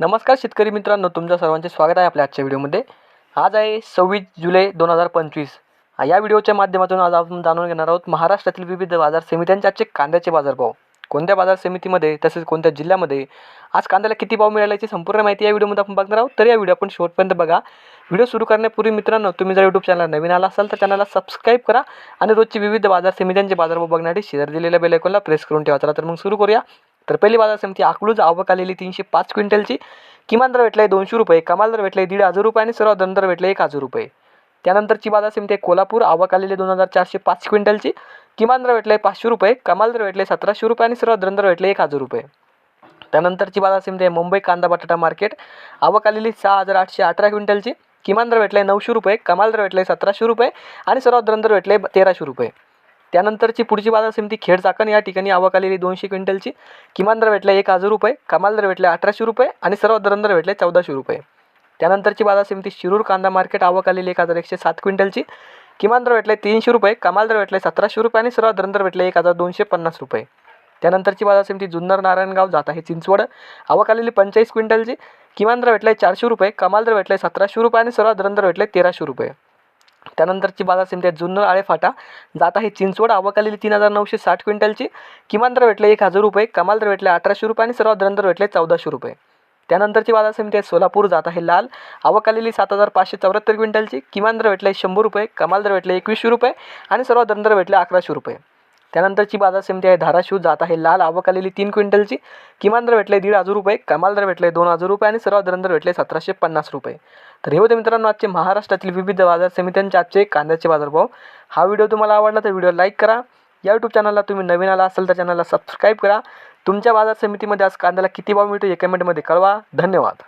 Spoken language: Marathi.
नमस्कार शेतकरी मित्रांनो तुमच्या सर्वांचे स्वागत आहे आपल्या आजच्या व्हिडिओमध्ये. आज आहे सव्वीस जुलै दोन हजार पंचवीस. या व्हिडिओच्या माध्यमातून आज आपण जाणून घेणार आहोत महाराष्ट्रातील विविध बाजार समित्यांचे आजचे कांद्याचे बाजारभाव. कोणत्या बाजार समितीमध्ये तसेच कोणत्या जिल्ह्यामध्ये? आज कांद्याला किती भाव मिळाला याची संपूर्ण माहिती या व्हिडिओमध्ये आपण बघणार आहोत. तर या व्हिडिओ आपण शेवटपर्यंत बघा. व्हिडिओ सुरू करण्यापूर्वी मित्रांनो तुम्ही जर यूट्यूब चॅनल नवीन आला असाल तर चॅनलला सबस्क्राईब करा आणि रोजची विविध बाजार समित्यांचे बाजारभाव बघण्यासाठी शेअर दिलेल्या बेलकॉनला प्रेस करून ठेवा. चला तर मग सुरू करूया. तर पहिली बाजार समिती अकलूज आवक आलेली तीनशे पाच क्विंटलची. किमान दर भेटला आहे दोनशे रुपये कमाल दर भेटले दीड हजार रुपये आणि सर्वात दर दर भेटले एक हजार रुपये. त्यानंतरची बाजार समिती आहे कोल्हापूर आवक आलेली दोन हजार चारशे पाच क्विंटलची. किमान दर भेटले पाचशे रुपये कमाल दर भेटले सतराशे रुपये आणि सर्वात दर भेटले एक हजार रुपये. त्यानंतरची बाजार समिती आहे मुंबई कांदा बटाटा मार्केट. आवक आलेली सहा हजार आठशे अठरा क्विंटलची. किमान दर भेटले नऊशे रुपये कमाल दर भेटले सतराशे रुपये आणि सर्वात दर भेटले तेराशे रुपये. त्यानंतरची पुढची बाजार समिती खेड चाकण या ठिकाणी आवक आलेली दोनशे क्विंटलची. किमान दर भेटले एक हजार रुपये कमाल दर भेटले अठराशे रुपये आणि सर्वात दर भेटले चौदाशे रुपये. त्यानंतरची बाजार समिती शिरूर कांदा मार्केट आवक आलेली एक हजार एकशे सात क्विंटलची. किमान दर भेटले तीनशे रुपये कमाल दर भेटले सतराशे रुपये आणि सर्वात दर भेटले एक हजार दोनशे पन्नास रुपये. त्यानंतरची बाजार समिती जुन्नर नारायणगाव जात आहे चिंचवड. आवक आलेली पंचेचाळीस क्विंटलची. किमान दर भेटले चारशे रुपये कमाल दर भेटले सतराशे रुपये आणि सर्वात दर भेटले तेराशे रुपये. त्यानंतरची बाजार समिती आहे जुन्नर आळेफाटा जात आहे चिंचवड आवक आलेली तीन हजार नऊशे साठ क्विंटलची. किमान दर भेटले एक हजार रुपये कमाल दर भेटले अठराशे रुपये आणि सर्वात दर भेटले चौदाशे रुपये. त्यानंतरची बाजार समिती आहे सोलापूर जात आहे लाल. आवक आलेली सात हजार पाचशे चौऱ्याहत्तर क्विंटलची. किमान दर भेटले शंभर रुपये कमाल दर भेटले एकवीसशे रुपये आणि सर्वात दर भेटले अकराशे रुपये. त्यानंतरची बाजार समिती आहे. धाराशिव जात आहे. लाल आवक आलेली तीन क्विंटलची. किमान दर भेटले दीड हजार रुपये. कमाल दर भेटले दोन हजार रुपये आणि सर्वात दर भेटले सतराशे पन्नास रुपये. तर हे होते मित्रांनो आजचे महाराष्ट्रातील विविध बाजार समित्यांचे आजचे कांद्याचे बाजारभाव. हा व्हिडिओ तुम्हाला आवडला तर व्हिडिओ लाईक करा. या यूट्यूब चॅनलला तुम्ही नवीन आला असाल तर चॅनलला सबस्क्राईब करा. तुमच्या बाजार समितीमध्ये आज कांद्याला किती भाव मिळतो हे कमेंटमध्ये कळवा. धन्यवाद.